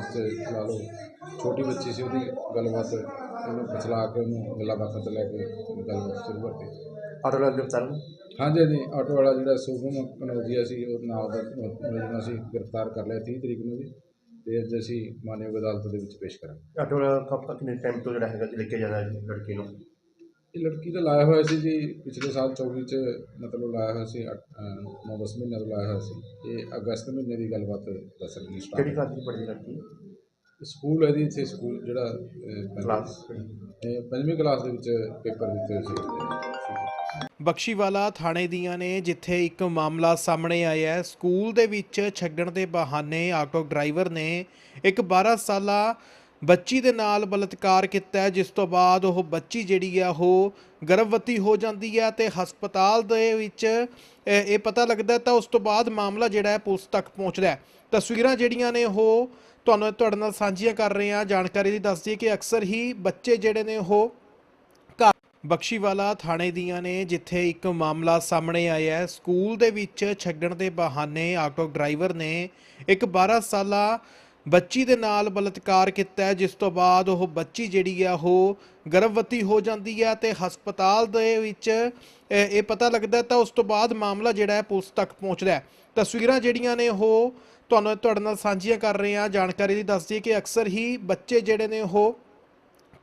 'ਚ ਲਾ ਲਓ। ਛੋਟੀ ਬੱਚੀ ਸੀ ਉਹਦੀ ਗੱਲਬਾਤ ਇਹਨੂੰ ਫਸਲਾ ਕੇ ਉਹਨੂੰ ਗੱਲਾਂ ਬਾਤਾਂ 'ਤੇ ਲੈ ਕੇ ਗੱਲਬਾਤ ਸ਼ੁਰੂ ਕਰਤੀ। ਆਟੋ ਵਾਲਾ ਗ੍ਰਿਫਤਾਰ ਹਾਂਜੀ ਹਾਂਜੀ ਆਟੋ ਵਾਲਾ ਜਿਹੜਾ ਸੁਗਮ ਕਨੌਜੀਆ ਸੀ ਉਹ ਨਾਲ ਦਾ ਮੁਲਜ਼ਮ ਅਸੀਂ ਗ੍ਰਿਫਤਾਰ ਕਰ ਲਿਆ 30 ਤਰੀਕ ਨੂੰ ਜੀ। ਤੇ ਅੱਜ ਅਸੀਂ ਮਾਨਯੋਗ ਅਦਾਲਤ ਦੇ ਵਿੱਚ ਪੇਸ਼ ਕਰਾਂਗੇ। ਆਟੋ ਵਾਲਾ ਕਬ ਤੱਕ ਕਿੰਨੇ ਟਾਈਮ ਤੋਂ ਜਿਹੜਾ ਹੈਗਾ ਲੈ ਕੇ ਜਾਣਾ ਹੈ ਲੜਕੀ ਨੂੰ? ਇਹ ਲੜਕੀ ਦਾ ਲਾਇਆ ਹੋਇਆ ਸੀ ਜੀ ਪਿਛਲੇ ਸਾਲ 24 ਚ ਮਤਲਬ ਲਾਇਆ ਹੋਇਆ ਸੀ 9-10 ਮਹੀਨੇ ਤੋਂ ਲਾਇਆ ਹੋਇਆ ਸੀ। ਇਹ ਅਗਸਤ ਮਹੀਨੇ ਦੀ ਗੱਲਬਾਤ ਦੱਸ ਰਹੀ ਕਿਹੜੀ ਸਟਾਰਟ ਕਲਾਸ ਦੀ ਪੜ੍ਹਦੀ ਲੜਕੀ? ਸਕੂਲ ਹੈ ਜੀ ਇੱਥੇ ਸਕੂਲ ਜਿਹੜਾ ਕਲਾਸ। ਇਹ ਪੰਜਵੀਂ ਕਲਾਸ ਦੇ ਵਿੱਚ ਪੇਪਰ ਦਿੱਤੇ ਸੀ। ਬਖਸ਼ੀਵਾਲਾ ਥਾਣੇ ਦੀਆਂ ਨੇ ਜਿੱਥੇ ਇੱਕ ਮਾਮਲਾ ਸਾਹਮਣੇ ਆਇਆ ਹੈ। ਸਕੂਲ ਦੇ ਵਿੱਚ ਛੱਡਣ ਦੇ ਬਹਾਨੇ ਆਟੋ ਡਰਾਈਵਰ ਨੇ ਇੱਕ 12 ਸਾਲਾ ਬੱਚੀ ਦੇ ਨਾਲ ਬਲਾਤਕਾਰ ਕੀਤਾ ਹੈ, ਜਿਸ ਤੋਂ ਬਾਅਦ ਉਹ ਬੱਚੀ ਜਿਹੜੀ ਆ ਉਹ ਗਰਭਵਤੀ ਹੋ ਜਾਂਦੀ ਹੈ ਤੇ ਹਸਪਤਾਲ ਦੇ ਵਿੱਚ ਅ, ਇਹ ਪਤਾ ਲੱਗਦਾ ਤਾਂ ਉਸ ਤੋਂ ਬਾਅਦ ਮਾਮਲਾ ਜਿਹੜਾ ਹੈ ਪੁਲਿਸ ਤੱਕ ਪਹੁੰਚਦਾ ਹੈ। ਤਸਵੀਰਾਂ ਜਿਹੜੀਆਂ ਨੇ ਉਹ ਤੁਹਾਨੂੰ ਤੁਹਾਡੇ ਨਾਲ ਸਾਂਝੀਆਂ ਕਰ ਰਹੇ ਹਾਂ। ਜਾਣਕਾਰੀ ਦੀ ਦੱਸਦੀ ਹੈ ਕਿ ਅਕਸਰ ਹੀ ਬੱਚੇ ਜਿਹੜੇ ਨੇ ਉਹ ਘਰ ਬਖਸ਼ੀਵਾਲਾ ਥਾਣੇ ਦੀਆਂ ਨੇ ਜਿੱਥੇ ਇੱਕ ਮਾਮਲਾ ਸਾਹਮਣੇ ਆਇਆ ਹੈ। ਸਕੂਲ ਦੇ ਵਿੱਚ ਛੱਡਣ ਦੇ ਬਹਾਨੇ ਆਟੋ ਡਰਾਈਵਰ ਨੇ ਇੱਕ 12 ਸਾਲਾ ਬੱਚੀ ਦੇ ਨਾਲ ਬਲਾਤਕਾਰ ਕੀਤਾ ਹੈ, ਜਿਸ ਤੋਂ ਬਾਅਦ ਉਹ ਬੱਚੀ ਜਿਹੜੀ ਆ ਉਹ ਗਰਭਵਤੀ ਹੋ ਜਾਂਦੀ ਹੈ ਤੇ ਹਸਪਤਾਲ ਦੇ ਵਿੱਚ ਇਹ ਪਤਾ ਲੱਗਦਾ ਤਾਂ ਉਸ ਤੋਂ ਬਾਅਦ ਮਾਮਲਾ ਜਿਹੜਾ ਹੈ ਪੁਲਿਸ ਤੱਕ ਪਹੁੰਚਦਾ ਹੈ। ਤਸਵੀਰਾਂ ਜਿਹੜੀਆਂ ਨੇ ਉਹ ਤੁਹਾਨੂੰ ਤੁਹਾਡੇ ਨਾਲ ਸਾਂਝੀਆਂ ਕਰ ਰਹੇ ਹਾਂ। ਜਾਣਕਾਰੀ ਦੀ ਦੱਸਦੀ ਹੈ ਕਿ ਅਕਸਰ ਹੀ ਬੱਚੇ ਜਿਹੜੇ ਨੇ ਉਹ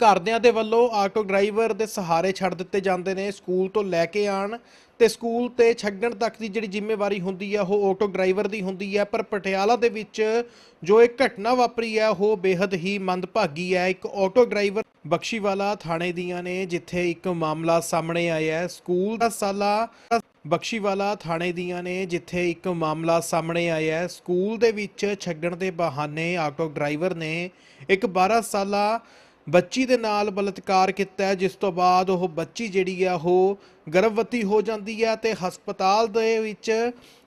ਘਰਦਿਆਂ ਦੇ ਵੱਲੋਂ ਆਟੋ ਡਰਾਈਵਰ ਦੇ ਸਹਾਰੇ ਛੱਡ ਦਿੱਤੇ ਜਾਂਦੇ ਨੇ, ਸਕੂਲ ਤੋਂ ਲੈ ਕੇ ਆਣ ਤੇ ਸਕੂਲ ਤੇ ਛੱਡਣ ਤੱਕ ਦੀ ਜਿਹੜੀ ਜ਼ਿੰਮੇਵਾਰੀ ਹੁੰਦੀ ਹੈ ਉਹ ਆਟੋ ਡਰਾਈਵਰ ਦੀ ਹੁੰਦੀ ਹੈ ਪਰ ਪਟਿਆਲਾ ਦੇ ਵਿੱਚ ਜੋ ਇੱਕ ਘਟਨਾ ਵਾਪਰੀ ਹੈ ਉਹ ਬੇहद ਹੀ ਮੰਦਭਾਗੀ ਹੈ ਇੱਕ ਆਟੋ ਡਰਾਈਵਰ ਬਖਸ਼ੀਵਾਲਾ ਥਾਣੇ ਦੀਆਂ ਨੇ, ਜਿੱਥੇ ਇੱਕ ਮਾਮਲਾ ਸਾਹਮਣੇ ਆਇਆ ਹੈ। ਸਕੂਲ ਦਾ ਸਾਲਾ ਬਖਸ਼ੀਵਾਲਾ ਥਾਣੇ ਦੀਆਂ ਨੇ, ਜਿੱਥੇ ਇੱਕ ਮਾਮਲਾ ਸਾਹਮਣੇ ਆਇਆ ਹੈ। ਸਕੂਲ ਦੇ ਵਿੱਚ ਛੱਡਣ ਦੇ ਬਹਾਨੇ ਆਟੋ ਡਰਾਈਵਰ ਨੇ ਇੱਕ 12 ਸਾਲਾ ਬੱਚੀ ਦੇ ਨਾਲ ਬਲਾਤਕਾਰ ਕੀਤਾ ਹੈ, ਜਿਸ ਤੋਂ ਬਾਅਦ ਉਹ ਬੱਚੀ ਜਿਹੜੀ ਆ ਉਹ ਗਰਭਵਤੀ ਹੋ ਜਾਂਦੀ ਹੈ ਤੇ ਹਸਪਤਾਲ ਦੇ ਵਿੱਚ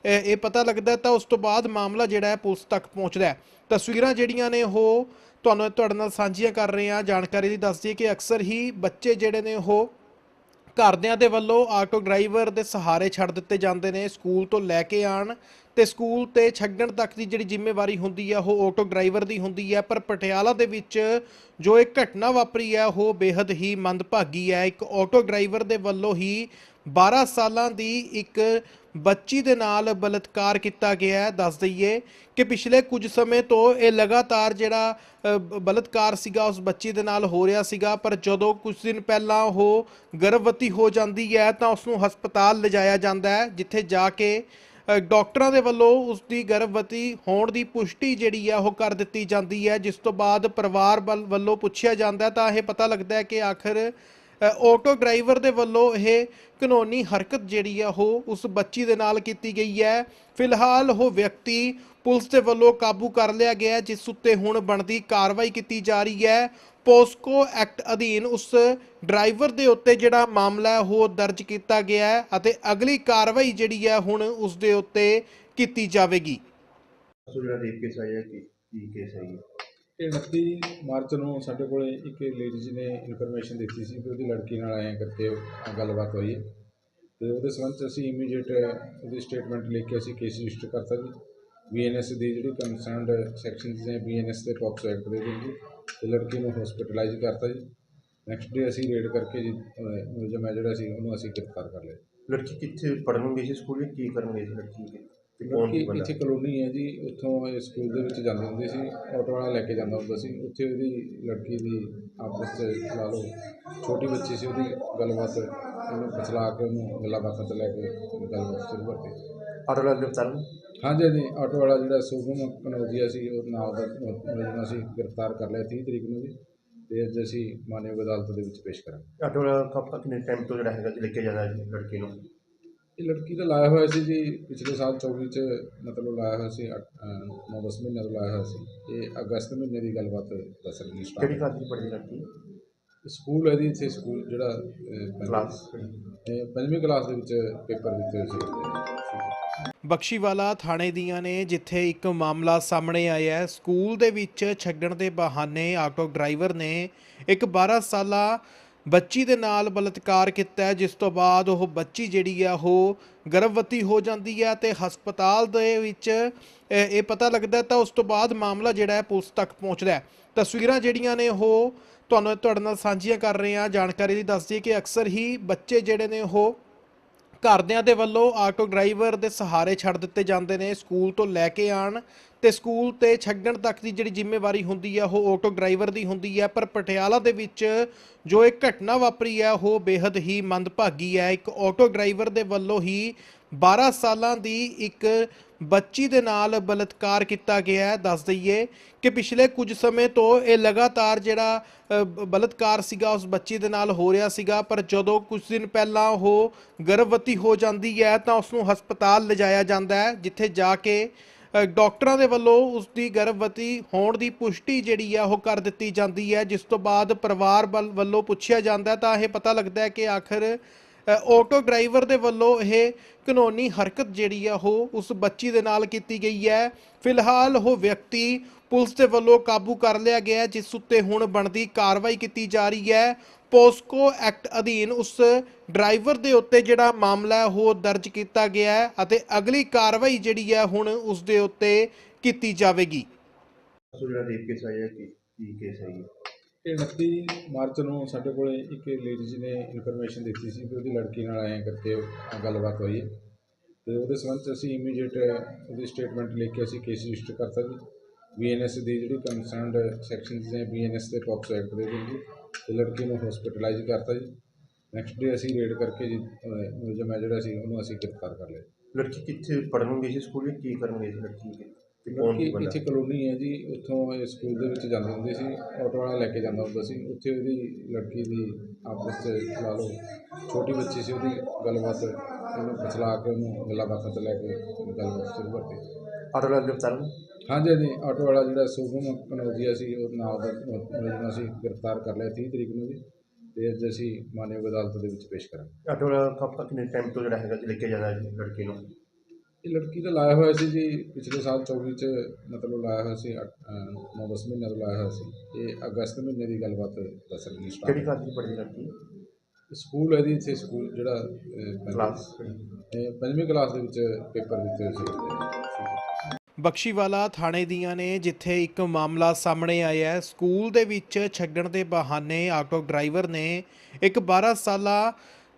ਇਹ ਪਤਾ ਲੱਗਦਾ ਤਾਂ ਉਸ ਤੋਂ ਬਾਅਦ ਮਾਮਲਾ ਜਿਹੜਾ ਹੈ ਪੁਲਿਸ ਤੱਕ ਪਹੁੰਚਦਾ ਹੈ। ਤਸਵੀਰਾਂ ਜਿਹੜੀਆਂ ਨੇ ਉਹ ਤੁਹਾਨੂੰ ਤੁਹਾਡੇ ਨਾਲ ਸਾਂਝੀਆਂ ਕਰ ਰਹੇ ਹਾਂ। ਜਾਣਕਾਰੀ ਦੀ ਦੱਸਦੀ ਹੈ ਕਿ ਅਕਸਰ ਹੀ ਬੱਚੇ ਜਿਹੜੇ ਨੇ ਉਹ ਘਰਦਿਆਂ ਦੇ ਵੱਲੋਂ ਆਟੋ ਡਰਾਈਵਰ ਦੇ ਸਹਾਰੇ ਛੱਡ ਦਿੱਤੇ ਜਾਂਦੇ ਨੇ ਸਕੂਲ ਤੋਂ ਲੈ ਕੇ ਆਣ ਤੇ ਸਕੂਲ ਤੇ ਛੱਡਣ ਤੱਕ ਦੀ ਜਿਹੜੀ ਜ਼ਿੰਮੇਵਾਰੀ ਹੁੰਦੀ ਹੈ ਉਹ ਆਟੋ ਡਰਾਈਵਰ ਦੀ ਹੁੰਦੀ ਹੈ ਪਰ ਪਟਿਆਲਾ ਦੇ ਵਿੱਚ ਜੋ ਇੱਕ ਘਟਨਾ ਵਾਪਰੀ ਹੈ ਉਹ ਬੇहद ਹੀ ਮੰਦਭਾਗੀ ਹੈ ਇੱਕ ਆਟੋ ਡਰਾਈਵਰ ਦੇ ਵੱਲੋਂ ਹੀ 12 ਸਾਲਾਂ ਦੀ ਇੱਕ ਬੱਚੀ ਦੇ ਨਾਲ ਬਲਾਤਕਾਰ ਕੀਤਾ ਗਿਆ ਹੈ। ਦੱਸ ਦਈਏ ਕਿ ਪਿਛਲੇ ਕੁਝ ਸਮੇਂ ਤੋਂ ਇਹ ਲਗਾਤਾਰ ਜਿਹੜਾ ਅ, ਬਲਾਤਕਾਰ ਸੀਗਾ ਉਸ ਬੱਚੀ ਦੇ ਨਾਲ ਹੋ ਰਿਹਾ ਸੀਗਾ ਪਰ ਜਦੋਂ ਕੁਝ ਦਿਨ ਪਹਿਲਾਂ ਉਹ ਗਰਭਵਤੀ ਹੋ ਜਾਂਦੀ ਹੈ ਤਾਂ ਉਸ ਨੂੰ ਹਸਪਤਾਲ ਲਿਜਾਇਆ ਜਾਂਦਾ ਹੈ ਜਿੱਥੇ ਜਾ ਕੇ ਡਾਕਟਰਾਂ ਦੇ ਵੱਲੋਂ ਉਸ ਦੀ ਗਰਭਵਤੀ ਹੋਣ ਦੀ ਪੁਸ਼ਟੀ ਜਿਹੜੀ ਹੈ ਉਹ ਕਰ ਦਿੱਤੀ ਜਾਂਦੀ ਹੈ। ਜਿਸ ਤੋਂ ਬਾਅਦ ਪਰਿਵਾਰ ਵੱਲ- ਵੱਲੋਂ ਪੁੱਛਿਆ ਜਾਂਦਾ ਤਾਂ ਇਹ ਪਤਾ ਲੱਗਦਾ ਹੈ ਕਿ ਆਖਰ ਅ, ਆਟੋ ਡਰਾਈਵਰ ਦੇ ਵੱਲੋਂ ਇਹ ਕਾਨੂੰਨੀ ਹਰਕਤ ਜਿਹੜੀ ਹੈ ਉਹ ਉਸ ਬੱਚੀ ਦੇ ਨਾਲ ਕੀਤੀ ਗਈ ਹੈ। ਫਿਲਹਾਲ ਉਹ ਵਿਅਕਤੀ ਪੁਲਿਸ ਦੇ ਵੱਲੋਂ ਕਾਬੂ ਕਰ ਲਿਆ ਗਿਆ ਜਿਸ ਉੱਤੇ ਹੁਣ ਬਣਦੀ ਕਾਰਵਾਈ ਕੀਤੀ ਜਾ ਰਹੀ ਹੈ। ਪੋਸਕੋ ਐਕਟ ਅਧੀਨ ਉਸ ਡਰਾਈਵਰ ਦੇ ਉੱਤੇ ਜਿਹੜਾ ਮਾਮਲਾ ਹੈ ਉਹ ਦਰਜ ਕੀਤਾ ਗਿਆ ਹੈ ਅਤੇ ਅਗਲੀ ਕਾਰਵਾਈ ਜਿਹੜੀ ਹੈ ਹੁਣ ਉਸ ਦੇ ਉੱਤੇ ਕੀਤੀ ਜਾਵੇਗੀ। ਸੋ ਜਿਹੜਾ ਰੇਪ ਕੇਸ ਆਇਆ ਕਿ ਕੀ ਕੇਸ ਹੈ ਇਹ? ਇਹ 29 ਮਾਰਚ ਨੂੰ ਸਾਡੇ ਕੋਲੇ ਇੱਕ ਲੇਡੀਜ਼ ਨੇ ਇਨਫੋਰਮੇਸ਼ਨ ਦਿੱਤੀ ਸੀ ਕਿ ਉਹਦੀ ਲੜਕੀ ਨਾਲ ਆਏ ਕਰਕੇ ਗੱਲਬਾਤ ਹੋਈ ਹੈ ਤੇ ਉਹਦੇ ਸੰਬੰਧ 'ਚ ਅਸੀਂ ਇਮੀਡੀਏਟ ਉਹਦੀ ਸਟੇਟਮੈਂਟ ਲਿਖ ਕੇ ਅਸੀਂ ਕੇਸ ਰਜਿਸਟਰ ਕਰਤਾ ਜੀ। ਬੀਐਨਐਸ ਦੀ ਜਿਹੜੀ ਕੰਸਰਨਡ ਸੈਕਸ਼ਨਸ ਨੇ ਬੀਐਨਐਸ ਦੇ ਪੌਕਸੋ ਐਕਟ ਦੇ ਵਿੱਚ। ਜੀ ਤੇ ਲੜਕੀ ਨੂੰ ਹਸਪੀਟਲਾਈਜ਼ ਕਰਤਾ ਜੀ। ਨੈਕਸਟ ਡੇ ਅਸੀਂ ਰੇਡ ਕਰਕੇ ਜੀ ਅਹ, ਮੁਲਜ਼ਮ ਹੈ ਜਿਹੜਾ ਸੀ ਉਹਨੂੰ ਅਸੀਂ ਗ੍ਰਿਫਤਾਰ ਕਰ ਲਿਆ। ਲੜਕੀ ਕਿੱਥੇ ਪੜ੍ਹਨ ਗਈ ਸੀ ਸਕੂਲ ਵਿੱਚ? ਕੀ ਕਰਨ ਗਈ ਸੀ ਲੜਕੀ ਤੇ ਕੌਣ ਲੜਕੀ ਬੰਦਾ? ਇੱਥੇ ਕਲੋਨੀ ਹੈ ਜੀ ਉੱਥੋਂ ਇਹ ਸਕੂਲ ਦੇ ਵਿੱਚ ਜਾਂਦੀ ਹੁੰਦੀ ਸੀ। ਆਟੋ ਵਾਲਾ ਲੈ ਕੇ ਜਾਂਦਾ ਹੁੰਦਾ ਸੀ। ਉੱਥੇ ਉਹਦੀ ਲੜਕੀ ਦੀ ਆਪਸ 'ਚ ਲਾ ਲਓ ਛੋਟੀ ਬੱਚੀ ਸੀ ਉਹਦੀ ਗੱਲਬਾਤ ਇਹਨੂੰ ਫਸਲਾ ਕੇ ਉਹਨੂੰ ਗੱਲਾਂ ਬਾਤਾਂ 'ਤੇ ਲੈ ਕੇ ਗੱਲਬਾਤ ਸ਼ੁਰੂ ਕਰਤੀ। ਆਟੋ ਵਾਲਾ ਗ੍ਰਿਫਤਾਰ ਹਾਂਜੀ ਹਾਂਜੀ ਆਟੋ ਵਾਲਾ ਜਿਹੜਾ ਸੁਗਮ ਕਨੌਜੀਆ ਸੀ ਉਹ ਨਾਲ ਦਾ ਮੁਲਜ਼ਮ ਅਸੀਂ ਗ੍ਰਿਫਤਾਰ ਕਰ ਲਿਆ 30 ਤਰੀਕ ਨੂੰ ਜੀ ਤੇ ਅੱਜ ਅਸੀਂ ਮਾਨਯੋਗ ਅਦਾਲਤ ਦੇ ਵਿੱਚ ਪੇਸ਼ ਕਰਾਂਗੇ। ਆਟੋ ਵਾਲਾ ਕਬ ਤੱਕ ਕਿੰਨੇ ਟਾਈਮ ਤੋਂ ਜਿਹੜਾ ਹੈਗਾ ਲੈ ਕੇ ਜਾਣਾ ਹੈ ਲੜਕੀ ਨੂੰ? ਇਹ ਲੜਕੀ ਦਾ ਲਾਇਆ ਹੋਇਆ ਸੀ ਜੀ ਪਿਛਲੇ ਸਾਲ 24 ਚ ਮਤਲਬ ਲਾਇਆ ਹੋਇਆ ਸੀ 9-10 ਮਹੀਨੇ ਤੋਂ ਲਾਇਆ ਹੋਇਆ ਸੀ। ਇਹ ਅਗਸਤ ਮਹੀਨੇ ਦੀ ਗੱਲਬਾਤ ਦੱਸ ਰਹੀ ਕਿਹੜੀ ਸਟਾਰਟ ਕਲਾਸ ਦੀ ਪੜ੍ਹਦੀ ਲੜਕੀ? ਸਕੂਲ ਹੈ ਜੀ ਇੱਥੇ ਸਕੂਲ ਜਿਹੜਾ ਕਲਾਸ ਪੰਜਵੀਂ ਕਲਾਸ ਦੇ ਵਿੱਚ ਪੇਪਰ ਦਿੱਤੇ ਹੋਏ ਸੀ। ਬਖਸ਼ੀਵਾਲਾ ਥਾਣੇ ਦੀਆਂ ਨੇ, ਜਿੱਥੇ ਇੱਕ ਮਾਮਲਾ ਸਾਹਮਣੇ ਆਇਆ ਹੈ। ਸਕੂਲ ਦੇ ਵਿੱਚ ਛੱਡਣ ਦੇ ਬਹਾਨੇ ਆਟੋ ਡਰਾਈਵਰ ਨੇ ਇੱਕ 12 ਸਾਲਾ ਬੱਚੀ ਦੇ ਨਾਲ ਬਲਾਤਕਾਰ ਕੀਤਾ ਜਿਸ ਤੋਂ ਬਾਅਦ ਉਹ ਬੱਚੀ ਜਿਹੜੀ ਆ, ਉਹ ਗਰਭਵਤੀ ਹੋ ਜਾਂਦੀ ਹੈ ਤੇ ਹਸਪਤਾਲ ਦੇ ਵਿੱਚ ਇਹ ਪਤਾ ਲੱਗਦਾ ਤਾਂ ਉਸ ਤੋਂ ਬਾਅਦ ਮਾਮਲਾ ਜਿਹੜਾ ਹੈ, ਪੁਲਿਸ ਤੱਕ ਪਹੁੰਚਦਾ ਤਸਵੀਰਾਂ ਜਿਹੜੀਆਂ ਨੇ, ਉਹ ਤੁਹਾਨੂੰ ਤੁਹਾਡੇ ਨਾਲ ਸਾਂਝੀਆਂ ਕਰ ਰਹੇ ਹਾਂ। ਜਾਣਕਾਰੀ ਦੀ ਦੱਸਦੀ ਕਿ ਅਕਸਰ ਹੀ ਬੱਚੇ ਜਿਹੜੇ ਨੇ, ਉਹ ਘਰਦਿਆਂ ਦੇ ਵੱਲੋਂ ਆਟੋ ਡਰਾਈਵਰ ਦੇ ਸਹਾਰੇ ਛੱਡ ਦਿੱਤੇ ਜਾਂਦੇ ਨੇ, ਸਕੂਲ ਤੋਂ ਲੈ ਕੇ ਆਣ ਤੇ ਸਕੂਲ ਤੇ ਛੱਡਣ ਤੱਕ ਦੀ ਜਿਹੜੀ ਜ਼ਿੰਮੇਵਾਰੀ ਹੁੰਦੀ ਹੈ ਉਹ ਆਟੋ ਡਰਾਈਵਰ ਦੀ ਹੁੰਦੀ ਹੈ ਪਰ ਪਟਿਆਲਾ ਦੇ ਵਿੱਚ ਜੋ ਇੱਕ ਘਟਨਾ ਵਾਪਰੀ ਹੈ ਉਹ ਬੇहद ਹੀ ਮੰਦਭਾਗੀ ਹੈ ਇੱਕ ਆਟੋ ਡਰਾਈਵਰ ਦੇ ਵੱਲੋਂ ਹੀ 12 ਸਾਲਾਂ ਦੀ ਇੱਕ ਬੱਚੀ ਦੇ ਨਾਲ ਬਲਾਤਕਾਰ ਕੀਤਾ ਗਿਆ ਹੈ। ਦੱਸ ਦਈਏ ਕਿ ਪਿਛਲੇ ਕੁਝ ਸਮੇਂ ਤੋਂ ਇਹ ਲਗਾਤਾਰ ਜਿਹੜਾ ਅ, ਬਲਾਤਕਾਰ ਸੀਗਾ ਉਸ ਬੱਚੀ ਦੇ ਨਾਲ ਹੋ ਰਿਹਾ ਸੀਗਾ। ਪਰ ਜਦੋਂ ਕੁਝ ਦਿਨ ਪਹਿਲਾਂ ਉਹ ਗਰਭਵਤੀ ਹੋ ਜਾਂਦੀ ਹੈ ਤਾਂ ਉਸ ਨੂੰ ਹਸਪਤਾਲ ਲਿਜਾਇਆ ਜਾਂਦਾ ਹੈ ਜਿੱਥੇ ਜਾ ਕੇ ਅ, ਡਾਕਟਰਾਂ ਦੇ ਵੱਲੋਂ ਉਸ ਦੀ ਗਰਭਵਤੀ ਹੋਣ ਦੀ ਪੁਸ਼ਟੀ ਜਿਹੜੀ ਆ ਉਹ ਕਰ ਦਿੱਤੀ ਜਾਂਦੀ ਹੈ। ਜਿਸ ਤੋਂ ਬਾਅਦ ਪਰਿਵਾਰ ਵੱਲ- ਵੱਲੋਂ ਪੁੱਛਿਆ ਜਾਂਦਾ ਤਾਂ ਇਹ ਪਤਾ ਲੱਗਦਾ ਹੈ ਕਿ ਆਖਰ ਆਟੋ ਡਰਾਈਵਰ ਦੇ ਵੱਲੋਂ ਇਹ ਕਾਨੂੰਨੀ ਹਰਕਤ ਜਿਹੜੀ ਆ, ਉਹ ਉਸ ਬੱਚੀ ਦੇ ਨਾਲ ਕੀਤੀ ਗਈ ਹੈ। ਫਿਲਹਾਲ ਉਹ ਵਿਅਕਤੀ ਪੁਲਿਸ ਦੇ ਵੱਲੋਂ ਕਾਬੂ ਕਰ ਲਿਆ ਗਿਆ ਜਿਸ ਉੱਤੇ ਹੁਣ ਬਣਦੀ ਕਾਰਵਾਈ ਕੀਤੀ ਜਾ ਰਹੀ ਹੈ। ਪੋਸਕੋ ਐਕਟ ਅਧੀਨ ਉਸ ਡਰਾਈਵਰ ਦੇ ਉੱਤੇ ਜਿਹੜਾ ਮਾਮਲਾ ਉਹ ਦਰਜ ਕੀਤਾ ਗਿਆ ਹੈ ਅਤੇ ਅਗਲੀ ਕਾਰਵਾਈ ਜਿਹੜੀ ਹੈ, ਹੁਣ ਉਸ ਦੇ ਉੱਤੇ ਕੀਤੀ ਜਾਵੇਗੀ। ਸੋ ਜਿਹੜਾ ਰੇਪ ਕੇਸ ਆਇਆ ਕੀ ਕੀ ਕੇਸ ਹੈ ਜੀ 29 ਮਾਰਚ ਨੂੰ ਸਾਡੇ ਕੋਲੇ ਇੱਕ ਲੇਡੀਜ਼ ਨੇ ਇਨਫੋਰਮੇਸ਼ਨ ਦਿੱਤੀ ਸੀ ਕਿ ਉਹਦੀ ਲੜਕੀ ਨਾਲ ਐਂ ਕਰਕੇ ਗੱਲਬਾਤ ਹੋਈ ਹੈ। ਤੇ ਉਹਦੇ ਸੰਬੰਧ 'ਚ ਅਸੀਂ ਇਮੀਡੀਏਟ ਉਹਦੀ ਸਟੇਟਮੈਂਟ ਲੈ ਕੇ ਅਸੀਂ ਕੇਸ ਰਜਿਸਟਰ ਕਰਤਾ ਜੀ। ਬੀਐਨਐਸ ਦੀ ਜਿਹੜੀ ਕੰਸਰਨਡ ਸੈਕਸ਼ਨਸ ਨੇ ਬੀਐਨਐਸ ਤੇ ਪੌਕਸੋ ਐਕਟ ਦੇ ਵਿੱਚ ਤੇ ਲੜਕੀ ਨੂੰ ਹਸਪੀਟਲਾਈਜ਼ ਕਰਤਾ ਜੀ। ਨੈਕਸਟ ਡੇ ਅਸੀਂ ਰੇਡ ਕਰਕੇ ਜੀ ਮੁਲਜ਼ਮ ਹੈ ਜਿਹੜਾ ਸੀ ਉਹਨੂੰ ਅਸੀਂ ਗ੍ਰਿਫਤਾਰ ਕਰ ਲਿਆ ਲੜਕੀ ਕਿੱਥੇ ਪੜ੍ਹਨ ਗਈ ਸੀ ਸਕੂਲ ਵਿੱਚ ਕੀ ਕਰਨ ਗਈ ਸੀ ਲੜਕੀ ਤੇ ਕੌਣ ਬੰਦਾ? ਇੱਥੇ ਕਲੋਨੀ ਹੈ ਜੀ ਉੱਥੋਂ ਇਹ ਸਕੂਲ ਦੇ ਵਿੱਚ ਜਾਂਦੇ ਹੁੰਦੇ ਸੀ ਆਟੋ ਵਾਲਾ ਲੈ ਕੇ ਜਾਂਦਾ ਹੁੰਦਾ ਸੀ। ਉੱਥੇ ਉਹਦੀ ਲੜਕੀ ਦੀ ਆਪਸ 'ਚ ਲਾ ਲਓ ਛੋਟੀ ਬੱਚੀ ਸੀ ਉਹਦੀ ਗੱਲਬਾਤ ਇਹਨੂੰ ਫਸਲਾ ਕੇ ਉਹਨੂੰ ਗੱਲਾਂ ਬਾਤਾਂ 'ਤੇ ਲੈ ਕੇ ਗੱਲਬਾਤ ਸ਼ੁਰੂ ਕਰਤੀ। ਆਟੋ ਵਾਲਾ ਗ੍ਰਿਫਤਾਰ ਨੂੰ ਹਾਂਜੀ ਹਾਂਜੀ ਆਟੋ ਵਾਲਾ ਜਿਹੜਾ ਸੁਭਮ ਕਨੌਜੀਆ ਸੀ ਉਹ ਨਾਲ ਦਾ ਮੁਲਜ਼ਮ ਅਸੀਂ ਗ੍ਰਿਫਤਾਰ ਕਰ ਲਿਆ 30 ਤਰੀਕ ਨੂੰ ਜੀ ਤੇ ਅੱਜ ਅਸੀਂ ਮਾਨਯੋਗ ਅਦਾਲਤ ਦੇ ਵਿੱਚ ਪੇਸ਼ ਕਰਾਂਗੇ। ਆਟੋ ਵਾਲਾ ਕਿੰਨੇ ਟਾਈਮ ਤੋਂ ਜਿਹੜਾ ਹੈਗਾ ਲੈ ਕੇ ਜਾਣਾ ਜੀ ਲੜਕੀ ਨੂੰ? ਇਹ ਲੜਕੀ ਦਾ ਲਾਇਆ ਹੋਇਆ ਸੀ ਜੀ ਪਿਛਲੇ ਸਾਲ 24 ਚ ਮਤਲਬ ਲਾਇਆ ਹੋਇਆ ਸੀ 9-10 ਮਹੀਨੇ ਤੋਂ ਲਾਇਆ ਹੋਇਆ ਸੀ। ਇਹ ਅਗਸਤ ਮਹੀਨੇ ਦੀ ਗੱਲਬਾਤ ਦੱਸ ਰਹੀ ਕਿਹੜੀ ਸਟਾਰਟ ਕਲਾਸ ਦੀ ਪੜ੍ਹਦੀ ਲੜਕੀ? ਸਕੂਲ ਹੈ ਜੀ ਇੱਥੇ ਸਕੂਲ ਜਿਹੜਾ ਕਲਾਸ ਇਹ ਪੰਜਵੀਂ ਕਲਾਸ ਦੇ ਵਿੱਚ ਪੇਪਰ ਦਿੱਤੇ ਹੋਏ ਸੀ। ਬਖਸ਼ੀਵਾਲਾ ਥਾਣੇ ਦੀਆਂ ਨੇ ਜਿੱਥੇ ਇੱਕ ਮਾਮਲਾ ਸਾਹਮਣੇ ਆਇਆ ਹੈ। ਸਕੂਲ ਦੇ ਵਿੱਚ ਛੱਡਣ ਦੇ ਬਹਾਨੇ ਆਟੋ ਡਰਾਈਵਰ ਨੇ ਇੱਕ 12 ਸਾਲਾ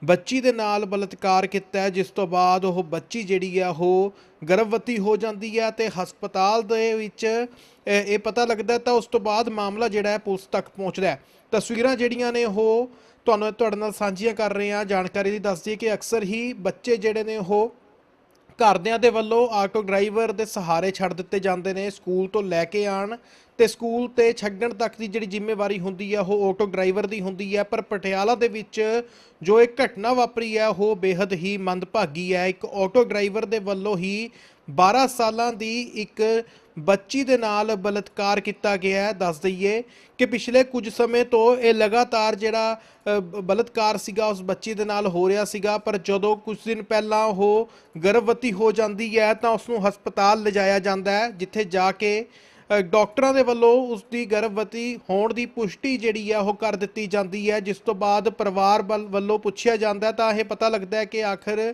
ਬੱਚੀ ਦੇ ਨਾਲ ਬਲਾਤਕਾਰ ਕੀਤਾ ਹੈ, ਜਿਸ ਤੋਂ ਬਾਅਦ ਉਹ ਬੱਚੀ ਜਿਹੜੀ ਆ, ਉਹ ਗਰਭਵਤੀ ਹੋ ਜਾਂਦੀ ਹੈ ਤੇ ਹਸਪਤਾਲ ਦੇ ਵਿੱਚ, ਇਹ ਪਤਾ ਲੱਗਦਾ ਤਾਂ ਉਸ ਤੋਂ ਬਾਅਦ ਮਾਮਲਾ ਜਿਹੜਾ ਹੈ, ਪੁਲਿਸ ਤੱਕ ਪਹੁੰਚਦਾ ਹੈ। ਤਸਵੀਰਾਂ ਜਿਹੜੀਆਂ ਨੇ, ਉਹ ਤੁਹਾਨੂੰ ਤੁਹਾਡੇ ਨਾਲ ਸਾਂਝੀਆਂ ਕਰ ਰਹੇ ਹਾਂ। ਜਾਣਕਾਰੀ ਦੀ ਦੱਸਦੀ ਕਿ ਅਕਸਰ ਹੀ ਬੱਚੇ ਜਿਹੜੇ ਨੇ, ਉਹ ਘਰਦਿਆਂ ਦੇ ਵੱਲੋਂ ਆਟੋ ਡਰਾਈਵਰ ਦੇ ਸਹਾਰੇ ਛੱਡ ਦਿੱਤੇ ਜਾਂਦੇ ਨੇ, ਸਕੂਲ ਤੋਂ ਲੈ ਕੇ ਆਣ ਤੇ ਸਕੂਲ ਤੇ ਛੱਡਣ ਤੱਕ ਦੀ ਜਿਹੜੀ ਜ਼ਿੰਮੇਵਾਰੀ ਹੁੰਦੀ ਹੈ ਉਹ ਆਟੋ ਡਰਾਈਵਰ ਦੀ ਹੁੰਦੀ ਹੈ ਪਰ ਪਟਿਆਲਾ ਦੇ ਵਿੱਚ ਜੋ ਇੱਕ ਘਟਨਾ ਵਾਪਰੀ ਹੈ ਉਹ ਬੇहद ਹੀ ਮੰਦਭਾਗੀ ਹੈ ਇੱਕ ਆਟੋ ਡਰਾਈਵਰ ਦੇ ਵੱਲੋਂ ਹੀ 12 ਸਾਲਾਂ ਦੀ ਇੱਕ ਬੱਚੀ ਦੇ ਨਾਲ ਬਲਾਤਕਾਰ ਕੀਤਾ ਗਿਆ ਹੈ। ਦੱਸ ਦਈਏ ਕਿ ਪਿਛਲੇ ਕੁਝ ਸਮੇਂ ਤੋਂ ਇਹ ਲਗਾਤਾਰ ਜਿਹੜਾ ਅ, ਬਲਾਤਕਾਰ ਸੀਗਾ ਉਸ ਬੱਚੀ ਦੇ ਨਾਲ ਹੋ ਰਿਹਾ ਸੀਗਾ ਪਰ ਜਦੋਂ ਕੁਝ ਦਿਨ ਪਹਿਲਾਂ ਉਹ ਗਰਭਵਤੀ ਹੋ ਜਾਂਦੀ ਹੈ ਤਾਂ ਉਸ ਨੂੰ ਹਸਪਤਾਲ ਲਿਜਾਇਆ ਜਾਂਦਾ ਹੈ ਜਿੱਥੇ ਜਾ ਕੇ ਡਾਕਟਰਾਂ ਦੇ ਵੱਲੋਂ ਉਸ ਦੀ ਗਰਭਵਤੀ ਹੋਣ ਦੀ ਪੁਸ਼ਟੀ ਜਿਹੜੀ ਹੈ ਉਹ ਕਰ ਦਿੱਤੀ ਜਾਂਦੀ ਹੈ, ਜਿਸ ਤੋਂ ਬਾਅਦ ਪਰਿਵਾਰ ਵੱਲ- ਵੱਲੋਂ ਪੁੱਛਿਆ ਜਾਂਦਾ ਤਾਂ ਇਹ ਪਤਾ ਲੱਗਦਾ ਹੈ ਕਿ ਆਖਰ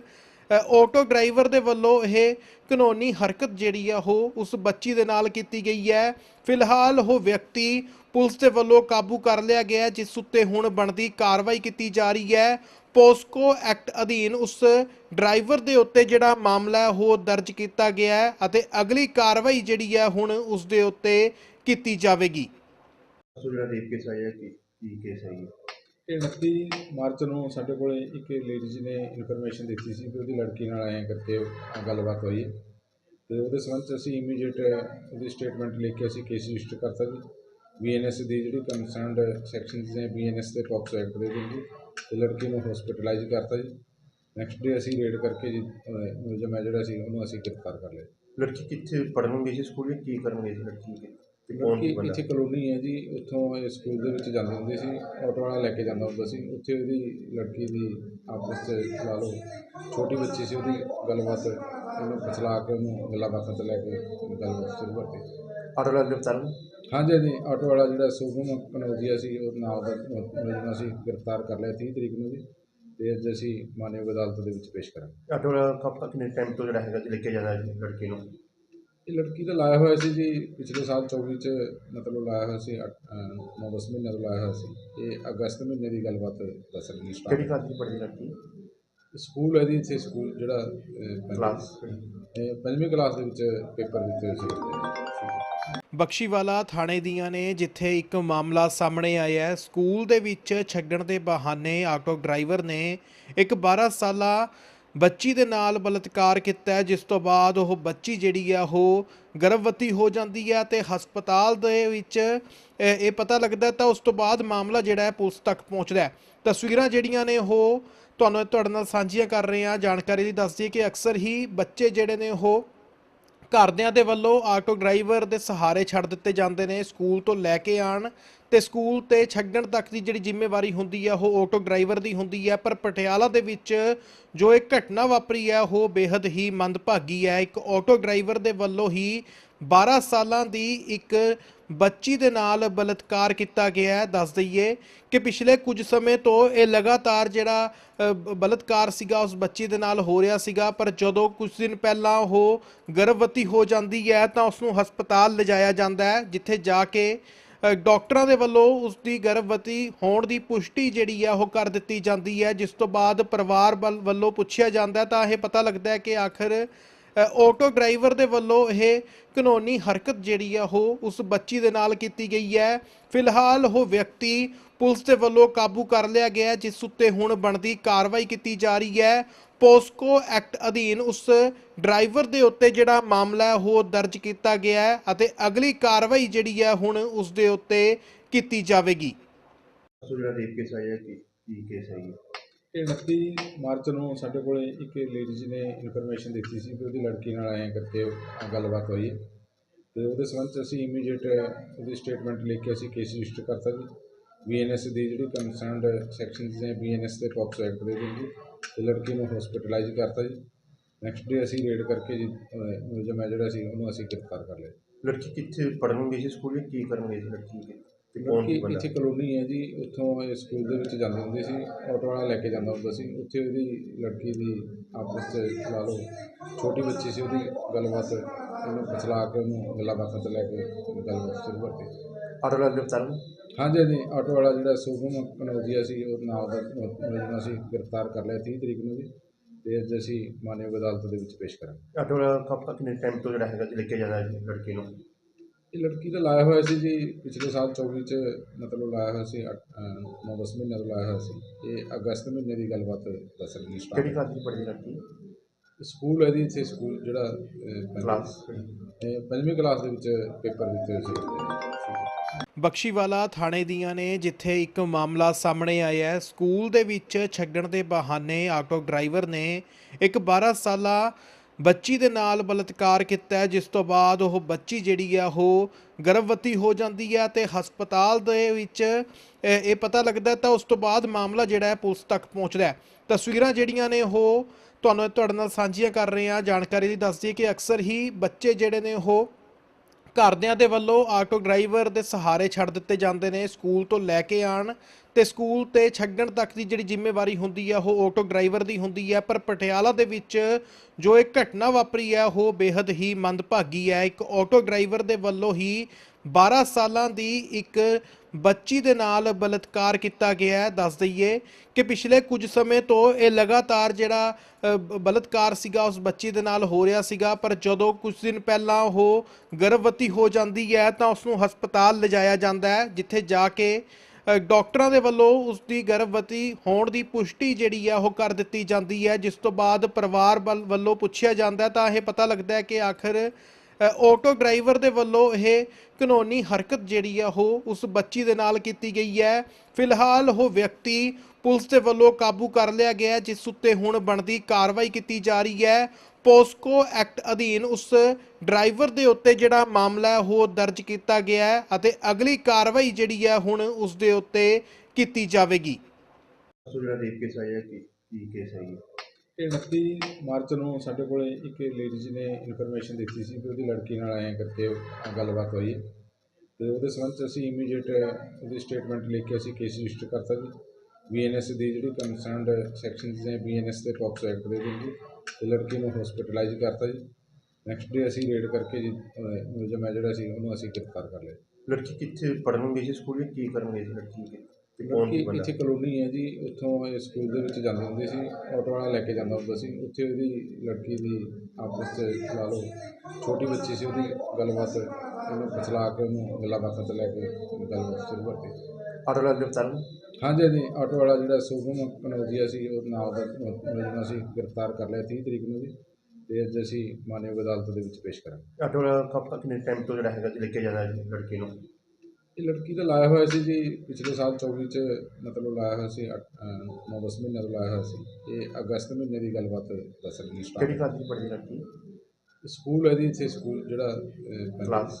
ਆਟੋ ਡਰਾਈਵਰ ਦੇ ਵੱਲੋਂ ਇਹ ਕਾਨੂੰਨੀ ਹਰਕਤ ਜਿਹੜੀ ਆ, ਉਹ ਉਸ ਬੱਚੀ ਦੇ ਨਾਲ ਕੀਤੀ ਗਈ ਹੈ। ਫਿਲਹਾਲ ਉਹ ਵਿਅਕਤੀ ਪੁਲਿਸ ਦੇ ਵੱਲੋਂ ਕਾਬੂ ਕਰ ਲਿਆ ਗਿਆ ਜਿਸ ਉੱਤੇ ਹੁਣ ਬਣਦੀ ਕਾਰਵਾਈ ਕੀਤੀ ਜਾ ਰਹੀ ਹੈ। ਪੋਸਕੋ ਐਕਟ ਅਧੀਨ ਉਸ ਡਰਾਈਵਰ ਦੇ ਉੱਤੇ ਜਿਹੜਾ ਮਾਮਲਾ ਉਹ ਦਰਜ ਕੀਤਾ ਗਿਆ ਹੈ ਅਤੇ ਅਗਲੀ ਕਾਰਵਾਈ ਜਿਹੜੀ ਹੈ, ਹੁਣ ਉਸ ਦੇ ਉੱਤੇ ਕੀਤੀ ਜਾਵੇਗੀ। ਜਿਹੜਾ ਰੇਪ ਕੇਸ ਆਇਆ, ਕੀ ਕੇਸ ਹੈ ਇਹ 29 ਮਾਰਚ ਨੂੰ ਸਾਡੇ ਕੋਲੇ ਇੱਕ ਲੇਡੀਜ਼ ਨੇ ਇਨਫੋਰਮੇਸ਼ਨ ਦਿੱਤੀ ਸੀ ਕਿ ਉਹਦੀ ਲੜਕੀ ਨਾਲ ਐਂ ਕਰਕੇ ਗੱਲਬਾਤ ਹੋਈ ਹੈ। ਤੇ ਉਹਦੇ ਸੰਬੰਧ 'ਚ ਅਸੀਂ ਇਮੀਡੀਏਟ ਉਹਦੀ ਸਟੇਟਮੈਂਟ ਲਿਖ ਕੇ ਅਸੀਂ ਕੇਸ ਰਜਿਸਟਰ ਕਰਤਾ ਜੀ। ਬੀਐਨਐਸ ਦੀ ਜਿਹੜੀ ਕੰਸਰਨਡ ਸੈਕਸ਼ਨਸ ਨੇ ਬੀਐਨਐਸ ਦੇ ਪੌਕਸੋ ਐਕਟ ਦੇ ਵਿੱਚ ਜੀ ਤੇ ਲੜਕੀ ਨੂੰ ਹਸਪੀਟਲਾਈਜ਼ ਕਰਤਾ ਜੀ। ਨੈਕਸਟ ਡੇ ਅਸੀਂ ਰੇਡ ਕਰਕੇ ਜੀ ਮੁਲਜ਼ਮ ਹੈ ਜਿਹੜਾ ਸੀ ਉਹਨੂੰ ਅਸੀਂ ਗ੍ਰਿਫਤਾਰ ਕਰ ਲਿਆ ਲੜਕੀ ਕਿੱਥੇ ਪੜ੍ਹਨ ਗਈ ਸੀ ਸਕੂਲ ਵਿੱਚ? ਕੀ ਕਰਨ ਗਈ ਸੀ ਲੜਕੀ ਸੀ ਬੰਦਾ? ਇੱਥੇ ਕਲੋਨੀ ਹੈ ਜੀ ਉੱਥੋਂ ਇਹ ਸਕੂਲ ਦੇ ਵਿੱਚ ਜਾਂਦੇ ਹੁੰਦੇ ਸੀ ਆਟੋ ਵਾਲਾ ਲੈ ਕੇ ਜਾਂਦਾ ਹੁੰਦਾ ਸੀ। ਉੱਥੇ ਉਹਦੀ ਲੜਕੀ ਦੀ ਆਪਸ 'ਚ ਲਾ ਲਓ ਛੋਟੀ ਬੱਚੀ ਸੀ ਉਹਦੀ ਗੱਲਬਾਤ ਇਹਨੂੰ ਫਸਲਾ ਕੇ ਉਹਨੂੰ ਗੱਲਾਂ ਬਾਤਾਂ 'ਤੇ ਲੈ ਕੇ ਗੱਲਬਾਤ ਸ਼ੁਰੂ ਕਰਤੀ। ਆਟੋ ਵਾਲਾ ਗ੍ਰਿਫਤਾਰ ਨੂੰ? ਹਾਂਜੀ ਹਾਂਜੀ ਆਟੋ ਵਾਲਾ ਜਿਹੜਾ ਸੁਗਮ ਕਨੌਜੀਆ ਸੀ ਉਹ ਨਾਲ ਦਾ ਮੁਲਜ਼ਮ ਅਸੀਂ ਗ੍ਰਿਫਤਾਰ ਕਰ ਲਿਆ 30 ਤਰੀਕ ਨੂੰ ਜੀ ਤੇ ਅੱਜ ਅਸੀਂ ਮਾਨਯੋਗ ਅਦਾਲਤ ਦੇ ਵਿੱਚ ਪੇਸ਼ ਕਰਾਂਗੇ। ਆਟੋ ਵਾਲਾ ਕਿੰਨੇ ਟਾਈਮ ਤੋਂ ਜਿਹੜਾ ਹੈਗਾ ਜੀ ਲੈ ਕੇ ਜਾਂਦਾ ਜੀ ਲੜਕੀ ਨੂੰ? ਇਹ ਲੜਕੀ ਦਾ ਲਾਇਆ ਹੋਇਆ ਸੀ ਜੀ ਪਿਛਲੇ ਸਾਲ 24 ਚ ਮਤਲਬ ਲਾਇਆ ਹੋਇਆ ਸੀ 9-10 ਮਹੀਨੇ ਲਾਇਆ ਹੋਇਆ ਸੀ। ਇਹ ਅਗਸਤ ਮਹੀਨੇ ਦੀ ਗੱਲਬਾਤ ਦੱਸ ਰਹੀ ਕਿਹੜੀ ਸਟਾਰਟ ਕਲਾਸ ਦੀ ਪੜ੍ਹਦੀ ਲੜਕੀ? ਸਕੂਲ ਹੈ ਜੀ ਇੱਥੇ ਸਕੂਲ ਜਿਹੜਾ ਕਲਾਸ। ਇਹ ਪੰਜਵੀਂ ਕਲਾਸ ਦੇ ਵਿੱਚ ਪੇਪਰ ਦਿੱਤੇ ਹੋਏ ਸੀ। ਬਖਸ਼ੀਵਾਲਾ ਥਾਣੇ ਦੀਆਂ ਨੇ ਜਿੱਥੇ ਇੱਕ ਮਾਮਲਾ ਸਾਹਮਣੇ ਆਇਆ ਹੈ। ਸਕੂਲ ਦੇ ਵਿੱਚ ਛੱਡਣ ਦੇ ਬਹਾਨੇ ਆਟੋ ਡਰਾਈਵਰ ਨੇ ਇੱਕ 12 ਸਾਲਾ ਬੱਚੀ ਦੇ ਨਾਲ ਬਲਾਤਕਾਰ ਕੀਤਾ ਹੈ, ਜਿਸ ਤੋਂ ਬਾਅਦ ਉਹ ਬੱਚੀ ਜਿਹੜੀ ਆ ਉਹ ਗਰਭਵਤੀ ਹੋ ਜਾਂਦੀ ਹੈ ਤੇ ਹਸਪਤਾਲ ਦੇ ਵਿੱਚ ਇਹ ਪਤਾ ਲੱਗਦਾ ਤਾਂ ਉਸ ਤੋਂ ਬਾਅਦ ਮਾਮਲਾ ਜਿਹੜਾ ਹੈ ਪੁਲਿਸ ਤੱਕ ਪਹੁੰਚਦਾ ਹੈ। ਤਸਵੀਰਾਂ ਜਿਹੜੀਆਂ ਨੇ ਉਹ ਤੁਹਾਨੂੰ ਤੁਹਾਡੇ ਨਾਲ ਸਾਂਝੀਆਂ ਕਰ ਰਹੇ ਹਾਂ। ਜਾਣਕਾਰੀ ਲਈ ਦੱਸਦੀ ਦਈਏ ਕਿ ਅਕਸਰ ਹੀ ਬੱਚੇ ਜਿਹੜੇ ਨੇ ਉਹ ਘਰਦਿਆਂ ਦੇ ਵੱਲੋਂ ਆਟੋ ਡਰਾਈਵਰ ਦੇ ਸਹਾਰੇ ਛੱਡ ਦਿੱਤੇ ਜਾਂਦੇ ਨੇ ਸਕੂਲ ਤੋਂ ਲੈ ਕੇ ਆਣ ਤੇ ਸਕੂਲ ਤੇ ਛੱਡਣ ਤੱਕ ਦੀ ਜਿਹੜੀ ਜ਼ਿੰਮੇਵਾਰੀ ਹੁੰਦੀ ਹੈ ਉਹ ਆਟੋ ਡਰਾਈਵਰ ਦੀ ਹੁੰਦੀ ਹੈ ਪਰ ਪਟਿਆਲਾ ਦੇ ਵਿੱਚ ਜੋ ਇੱਕ ਘਟਨਾ ਵਾਪਰੀ ਹੈ ਉਹ ਬੇहद ਹੀ ਮੰਦਭਾਗੀ ਹੈ ਇੱਕ ਆਟੋ ਡਰਾਈਵਰ ਦੇ ਵੱਲੋਂ ਹੀ 12 ਸਾਲਾਂ ਦੀ ਇੱਕ ਬੱਚੀ ਦੇ ਨਾਲ ਬਲਾਤਕਾਰ ਕੀਤਾ ਗਿਆ ਹੈ। ਦੱਸ ਦਈਏ ਕਿ ਪਿਛਲੇ ਕੁਝ ਸਮੇਂ ਤੋਂ ਇਹ ਲਗਾਤਾਰ ਜਿਹੜਾ ਅ, ਬਲਾਤਕਾਰ ਸੀਗਾ ਉਸ ਬੱਚੀ ਦੇ ਨਾਲ ਹੋ ਰਿਹਾ ਸੀਗਾ ਪਰ ਜਦੋਂ ਕੁਝ ਦਿਨ ਪਹਿਲਾਂ ਉਹ ਗਰਭਵਤੀ ਹੋ ਜਾਂਦੀ ਹੈ ਤਾਂ ਉਸ ਨੂੰ ਹਸਪਤਾਲ ਲਿਜਾਇਆ ਜਾਂਦਾ ਹੈ ਜਿੱਥੇ ਜਾ ਕੇ ਡਾਕਟਰਾਂ ਦੇ ਵੱਲੋਂ ਉਸ ਦੀ ਗਰਭਵਤੀ ਹੋਣ ਦੀ ਪੁਸ਼ਟੀ ਜਿਹੜੀ ਹੈ ਉਹ ਕਰ ਦਿੱਤੀ ਜਾਂਦੀ ਹੈ। ਜਿਸ ਤੋਂ ਬਾਅਦ ਪਰਿਵਾਰ ਵੱਲ- ਵੱਲੋਂ ਪੁੱਛਿਆ ਜਾਂਦਾ ਤਾਂ ਇਹ ਪਤਾ ਲੱਗਦਾ ਹੈ ਕਿ ਆਖਰ ਆਟੋ ਡਰਾਈਵਰ ਦੇ ਵੱਲੋਂ ਇਹ ਕਾਨੂੰਨੀ ਹਰਕਤ ਜਿਹੜੀ ਆ, ਉਹ ਉਸ ਬੱਚੀ ਦੇ ਨਾਲ ਕੀਤੀ ਗਈ ਹੈ। ਫਿਲਹਾਲ ਉਹ ਵਿਅਕਤੀ ਪੁਲਿਸ ਦੇ ਵੱਲੋਂ ਕਾਬੂ ਕਰ ਲਿਆ ਗਿਆ ਜਿਸ ਉੱਤੇ ਹੁਣ ਬਣਦੀ ਕਾਰਵਾਈ ਕੀਤੀ ਜਾ ਰਹੀ ਹੈ। ਪੋਸਕੋ ਐਕਟ ਅਧੀਨ ਉਸ ਡਰਾਈਵਰ ਦੇ ਉੱਤੇ ਜਿਹੜਾ ਮਾਮਲਾ ਹੈ, ਉਹ ਦਰਜ ਕੀਤਾ ਗਿਆ ਹੈ ਅਤੇ ਅਗਲੀ ਕਾਰਵਾਈ ਜਿਹੜੀ ਹੈ, ਹੁਣ ਉਸ ਦੇ ਉੱਤੇ ਕੀਤੀ ਜਾਵੇਗੀ। ਸੋ ਜਿਹੜਾ ਰੇਪ ਕੇਸ ਆਇਆ, ਕਿ, ਕੀ ਕੇਸ ਹੈ ਜੀ 29 ਮਾਰਚ ਨੂੰ ਸਾਡੇ ਕੋਲੇ ਇੱਕ ਲੇਡੀਜ਼ ਨੇ ਇਨਫੋਰਮੇਸ਼ਨ ਦਿੱਤੀ ਸੀ ਕਿ ਉਹਦੀ ਲੜਕੀ ਨਾਲ ਐਂ ਕਰਕੇ ਗੱਲਬਾਤ ਹੋਈ ਹੈ। ਤੇ ਉਹਦੇ ਸੰਬੰਧ 'ਚ ਅਸੀਂ ਇਮੀਡੀਏਟ ਉਹਦੀ ਸਟੇਟਮੈਂਟ ਲਿਖ ਕੇ ਅਸੀਂ ਕੇਸ ਰਜਿਸਟਰ ਕਰਤਾ ਜੀ। ਬੀਐਨਐਸ ਦੀ ਜਿਹੜੀ ਕੰਸਰਨਡ ਸੈਕਸ਼ਨਸ ਨੇ ਬੀਐਨਐਸ ਤੇ ਪੌਕਸੋ ਐਕਟ ਦੇ ਵਿੱਚ ਜੀ, ਤੇ ਲੜਕੀ ਨੂੰ ਹਸਪੀਟਲਾਈਜ਼ ਕਰਤਾ ਜੀ। ਨੈਕਸਟ ਡੇ ਅਸੀਂ ਰੇਡ ਕਰਕੇ ਜੀ ਮੁਲਜ਼ਮ ਹੈ ਜਿਹੜਾ ਸੀ ਉਹਨੂੰ ਅਸੀਂ ਗ੍ਰਿਫਤਾਰ ਕਰ ਲਿਆ ਲੜਕੀ ਕਿੱਥੇ ਪੜ੍ਹਨ ਗਈ ਸੀ ਸਕੂਲ ਵਿੱਚ? ਕੀ ਕਰਨ ਗਈ ਸੀ ਲੜਕੀ? ਤੇ ਕੌਣ ਬੰਦਾ? ਇੱਥੇ ਕਲੋਨੀ ਹੈ ਜੀ ਉੱਥੋਂ ਇਹ ਸਕੂਲ ਦੇ ਵਿੱਚ ਜਾਂਦੇ ਹੁੰਦੇ ਸੀ ਆਟੋ ਵਾਲਾ ਲੈ ਕੇ ਜਾਂਦਾ ਹੁੰਦਾ ਸੀ। ਉੱਥੇ ਉਹਦੀ ਲੜਕੀ ਦੀ ਆਪਸ 'ਚ ਲਾ ਲਓ ਛੋਟੀ ਬੱਚੀ ਸੀ ਉਹਦੀ ਗੱਲਬਾਤ ਉਹਨੂੰ ਫਸਲਾ ਕੇ ਉਹਨੂੰ ਗੱਲਾਂ ਬਾਤਾਂ ਤੇ ਲੈ ਕੇ ਗੱਲਬਾਤ ਸ਼ੁਰੂ ਕਰਤੀ। ਆਟੋ ਵਾਲਾ ਨੂੰ ਹਾਂਜੀ ਹਾਂਜੀ ਆਟੋ ਵਾਲਾ ਜਿਹੜਾ ਸੁਗਮ ਕਨੌਜੀਆ ਸੀ ਉਹ ਨਾਲ ਦਾ ਮੁਲਜ਼ਮ ਅਸੀਂ ਗ੍ਰਿਫਤਾਰ ਕਰ ਲਿਆ 30 ਤਰੀਕ ਨੂੰ ਜੀ ਤੇ ਅੱਜ ਅਸੀਂ ਮਾਨਯੋਗ ਅਦਾਲਤ ਦੇ ਵਿੱਚ ਪੇਸ਼ ਕਰਾਂਗੇ। ਆਟੋ ਵਾਲਾ ਕਾਫੀ ਕਿੰਨੇ ਟਾਈਮ ਤੋਂ ਜਿਹੜਾ ਹੈਗਾ ਲੈ ਕੇ ਜਾਂਦਾ ਜੀ ਲੜਕੀ ਨੂੰ? ਇਹ ਲੜਕੀ ਦਾ ਲਾਇਆ ਹੋਇਆ ਸੀ ਜੀ ਪਿਛਲੇ ਸਾਲ 24 ਚ ਮਤਲਬ ਲਾਇਆ ਹੋਇਆ ਸੀ 9-10 ਮਹੀਨੇ ਲਾਇਆ ਹੋਇਆ ਸੀ। ਇਹ ਅਗਸਤ ਮਹੀਨੇ ਦੀ ਗੱਲਬਾਤ ਦੱਸ ਰਹੀ ਕਿਹੜੀ ਸਟਾਰਟ ਕਲਾਸ ਦੀ ਪੜ੍ਹਦੀ ਲੜਕੀ? ਸਕੂਲ ਹੈ ਜੀ ਇੱਥੇ ਸਕੂਲ ਜਿਹੜਾ ਕਲਾਸ। ਇਹ ਪੰਜਵੀਂ ਕਲਾਸ ਦੇ ਵਿੱਚ ਪੇਪਰ ਦਿੱਤੇ ਹੋਏ ਸੀ। ਬਖਸ਼ੀਵਾਲਾ ਥਾਣੇ ਦੀਆਂ ਨੇ ਜਿੱਥੇ ਇੱਕ ਮਾਮਲਾ ਸਾਹਮਣੇ ਆਇਆ ਹੈ। ਸਕੂਲ ਦੇ ਵਿੱਚ ਛੱਡਣ ਦੇ ਬਹਾਨੇ ਆਟੋ ਡਰਾਈਵਰ ਨੇ ਇੱਕ 12 ਸਾਲਾ ਬੱਚੀ ਦੇ ਨਾਲ ਬਲਾਤਕਾਰ ਕੀਤਾ ਹੈ, ਜਿਸ ਤੋਂ ਬਾਅਦ ਉਹ ਬੱਚੀ ਜਿਹੜੀ ਆ ਉਹ ਗਰਭਵਤੀ ਹੋ ਜਾਂਦੀ ਹੈ ਤੇ ਹਸਪਤਾਲ ਦੇ ਵਿੱਚ ਇਹ ਪਤਾ ਲੱਗਦਾ ਤਾਂ ਉਸ ਤੋਂ ਬਾਅਦ ਮਾਮਲਾ ਜਿਹੜਾ ਹੈ ਪੁਲਿਸ ਤੱਕ ਪਹੁੰਚਦਾ ਹੈ। ਤਸਵੀਰਾਂ ਜਿਹੜੀਆਂ ਨੇ ਉਹ ਤੁਹਾਨੂੰ ਤੁਹਾਡੇ ਨਾਲ ਸਾਂਝੀਆਂ ਕਰ ਰਹੇ ਹਾਂ। ਜਾਣਕਾਰੀ ਦੀ ਦੱਸਦੀ ਦਈਏ ਕਿ ਅਕਸਰ ਹੀ ਬੱਚੇ ਜਿਹੜੇ ਨੇ ਉਹ ਘਰਦਿਆਂ ਦੇ ਵੱਲੋਂ ਆਟੋ ਡਰਾਈਵਰ ਦੇ ਸਹਾਰੇ ਛੱਡ ਦਿੱਤੇ ਜਾਂਦੇ ਨੇ ਸਕੂਲ ਤੋਂ ਲੈ ਕੇ ਆਣ ਤੇ ਸਕੂਲ ਤੇ ਛੱਡਣ ਤੱਕ ਦੀ ਜਿਹੜੀ ਜ਼ਿੰਮੇਵਾਰੀ ਹੁੰਦੀ ਹੈ ਉਹ ਆਟੋ ਡਰਾਈਵਰ ਦੀ ਹੁੰਦੀ ਹੈ ਪਰ ਪਟਿਆਲਾ ਦੇ ਵਿੱਚ ਜੋ ਇੱਕ ਘਟਨਾ ਵਾਪਰੀ ਹੈ ਉਹ ਬੇहद ਹੀ ਮੰਦਭਾਗੀ ਹੈ ਇੱਕ ਆਟੋ ਡਰਾਈਵਰ ਦੇ ਵੱਲੋਂ ਹੀ 12 ਸਾਲਾਂ ਦੀ ਇੱਕ ਬੱਚੀ ਦੇ ਨਾਲ ਬਲਾਤਕਾਰ ਕੀਤਾ ਗਿਆ ਹੈ। ਦੱਸ ਦਈਏ ਕਿ ਪਿਛਲੇ ਕੁਝ ਸਮੇਂ ਤੋਂ ਇਹ ਲਗਾਤਾਰ ਜਿਹੜਾ ਅ, ਬਲਾਤਕਾਰ ਸੀਗਾ ਉਸ ਬੱਚੀ ਦੇ ਨਾਲ ਹੋ ਰਿਹਾ ਸੀਗਾ ਪਰ ਜਦੋਂ ਕੁਝ ਦਿਨ ਪਹਿਲਾਂ ਉਹ ਗਰਭਵਤੀ ਹੋ ਜਾਂਦੀ ਹੈ ਤਾਂ ਉਸ ਨੂੰ ਹਸਪਤਾਲ ਲਿਜਾਇਆ ਜਾਂਦਾ ਹੈ ਜਿੱਥੇ ਜਾ ਕੇ ਡਾਕਟਰਾਂ ਦੇ ਵੱਲੋਂ ਉਸ ਦੀ ਗਰਭਵਤੀ ਹੋਣ ਦੀ ਪੁਸ਼ਟੀ ਜਿਹੜੀ ਹੈ ਉਹ ਕਰ ਦਿੱਤੀ ਜਾਂਦੀ ਹੈ ਜਿਸ ਤੋਂ ਬਾਅਦ ਪਰਿਵਾਰ ਵੱਲ- ਵੱਲੋਂ ਪੁੱਛਿਆ ਜਾਂਦਾ ਤਾਂ ਇਹ ਪਤਾ ਲੱਗਦਾ ਹੈ ਕਿ ਆਖਰ ਅ, ਆਟੋ ਡਰਾਈਵਰ ਦੇ ਵੱਲੋਂ ਇਹ ਕਾਨੂੰਨੀ ਹਰਕਤ ਜਿਹੜੀ ਆ ਉਹ ਉਸ ਬੱਚੀ ਦੇ ਨਾਲ ਕੀਤੀ ਗਈ ਹੈ। ਫਿਲਹਾਲ ਉਹ ਵਿਅਕਤੀ ਪੁਲਿਸ ਦੇ ਵੱਲੋਂ ਕਾਬੂ ਕਰ ਲਿਆ ਗਿਆ ਜਿਸ ਉੱਤੇ ਹੁਣ ਬਣਦੀ ਕਾਰਵਾਈ ਕੀਤੀ ਜਾ ਰਹੀ ਹੈ। ਪੋਸਕੋ ਐਕਟ ਅਧੀਨ ਉਸ ਡਰਾਈਵਰ ਦੇ ਉੱਤੇ ਜਿਹੜਾ ਮਾਮਲਾ ਹੈ ਉਹ ਦਰਜ ਕੀਤਾ ਗਿਆ ਹੈ ਅਤੇ ਅਗਲੀ ਕਾਰਵਾਈ ਜਿਹੜੀ ਹੈ ਹੁਣ ਉਸ ਦੇ ਉੱਤੇ ਕੀਤੀ ਜਾਵੇਗੀ। ਸੋ ਜਿਹੜਾ ਰੇਪ ਕੇਸ ਆਇਆ ਕਿ ਕੀ ਕੇਸ ਹੈ ਜੀ? ਇਹ 29 ਮਾਰਚ ਨੂੰ ਸਾਡੇ ਕੋਲੇ ਇੱਕ ਲੇਡੀਜ਼ ਨੇ ਇਨਫੋਰਮੇਸ਼ਨ ਦਿੱਤੀ ਸੀ ਕਿ ਉਹਦੀ ਲੜਕੀ ਨਾਲ ਐਂ ਕਰਕੇ ਗੱਲਬਾਤ ਹੋਈ ਹੈ। ਤੇ ਉਹਦੇ ਸੰਬੰਧ 'ਚ ਅਸੀਂ ਇਮੀਡੀਏਟ ਉਹਦੀ ਸਟੇਟਮੈਂਟ ਲੈ ਕੇ ਅਸੀਂ ਕੇਸ ਰਜਿਸਟਰ ਕਰਤਾ ਜੀ। ਬੀਐਨਐਸ ਦੀ ਜਿਹੜੀ ਕੰਸਰਨਡ ਸੈਕਸ਼ਨਸ ਨੇ ਬੀਐਨਐਸ ਦੇ ਪੌਕਸੋ ਐਕਟ ਦੇ ਵਿੱਚ। ਜੀ ਤੇ ਲੜਕੀ ਨੂੰ ਹਸਪੀਟਲਾਈਜ਼ ਕਰਤਾ ਜੀ। ਨੈਕਸਟ ਡੇ ਅਸੀਂ ਰੇਡ ਕਰਕੇ ਜੀ ਅਹ, ਮੁਲਜ਼ਮ ਹੈ ਜਿਹੜਾ ਸੀ ਉਹਨੂੰ ਅਸੀਂ ਗ੍ਰਿਫਤਾਰ ਕਰ ਲਿਆ। ਲੜਕੀ ਕਿੱਥੇ ਪੜ੍ਹਨ ਗਈ ਸੀ ਸਕੂਲ ਵਿੱਚ? ਕੀ ਕਰਨ ਗਈ ਸੀ ਲੜਕੀ ਤੇ ਕੌਣ ਲੜਕੀ ਬੰਦਾ? ਇੱਥੇ ਕਲੋਨੀ ਹੈ ਜੀ ਉੱਥੋਂ ਇਹ ਸਕੂਲ ਦੇ ਵਿੱਚ ਜਾਂਦੀ ਹੁੰਦੀ ਸੀ। ਆਟੋ ਵਾਲਾ ਲੈ ਕੇ ਜਾਂਦਾ ਹੁੰਦਾ ਸੀ। ਉੱਥੇ ਉਹਦੀ ਲੜਕੀ ਦੀ ਆਪਸ 'ਚ ਲਾ ਲਓ ਛੋਟੀ ਬੱਚੀ ਸੀ ਉਹਦੀ ਗੱਲਬਾਤ ਇਹਨੂੰ ਫਸਲਾ ਕੇ ਉਹਨੂੰ ਗੱਲਾਂ ਬਾਤਾਂ 'ਚ ਲੈ ਕੇ ਗੱਲਬਾਤ ਸ਼ੁਰੂ ਕਰਤੀ। ਆਟੋ ਵਾਲਾ ਗ੍ਰਿਫਤਾਰ ਨੂੰ ਹਾਂਜੀ ਹਾਂਜੀ ਆਟੋ ਵਾਲਾ ਜਿਹੜਾ ਸੁਗਮ ਕਨੌਜੀਆ ਸੀ ਉਹ ਨਾਲ ਦਾ ਮੁਲਜ਼ਮ ਅਸੀਂ ਗ੍ਰਿਫਤਾਰ ਕਰ ਲਿਆ 30 ਤਰੀਕ ਨੂੰ ਜੀ ਤੇ ਅੱਜ ਅਸੀਂ ਮਾਨਯੋਗ ਅਦਾਲਤ ਦੇ ਵਿੱਚ ਪੇਸ਼ ਕਰਾਂਗੇ। ਆਟੋ ਵਾਲਾ ਕਬ ਕਿੰਨੇ ਟਾਈਮ ਤੋਂ ਜਿਹੜਾ ਹੈਗਾ ਲੈ ਕੇ ਜਾਂਦਾ ਜੀ ਲੜਕੀ ਨੂੰ? ਇਹ ਲੜਕੀ ਦਾ ਲਾਇਆ ਹੋਇਆ ਸੀ ਜੀ ਪਿਛਲੇ ਸਾਲ 24 ਚ ਮਤਲਬ ਲਾਇਆ ਹੋਇਆ ਸੀ 9-10 ਮਹੀਨੇ ਦਾ ਲਾਇਆ ਹੋਇਆ ਸੀ ਇਹ ਅਗਸਤ ਮਹੀਨੇ ਦੀ ਗੱਲਬਾਤ ਦੱਸ ਰਹੀ ਕਿਹੜੀ ਸਟਾਰਟ ਕਲਾਸ ਦੀ ਪੜ੍ਹਦੀ ਲੜਕੀ? ਸਕੂਲ ਹੈ ਜੀ ਇੱਥੇ ਸਕੂਲ ਜਿਹੜਾ ਕਲਾਸ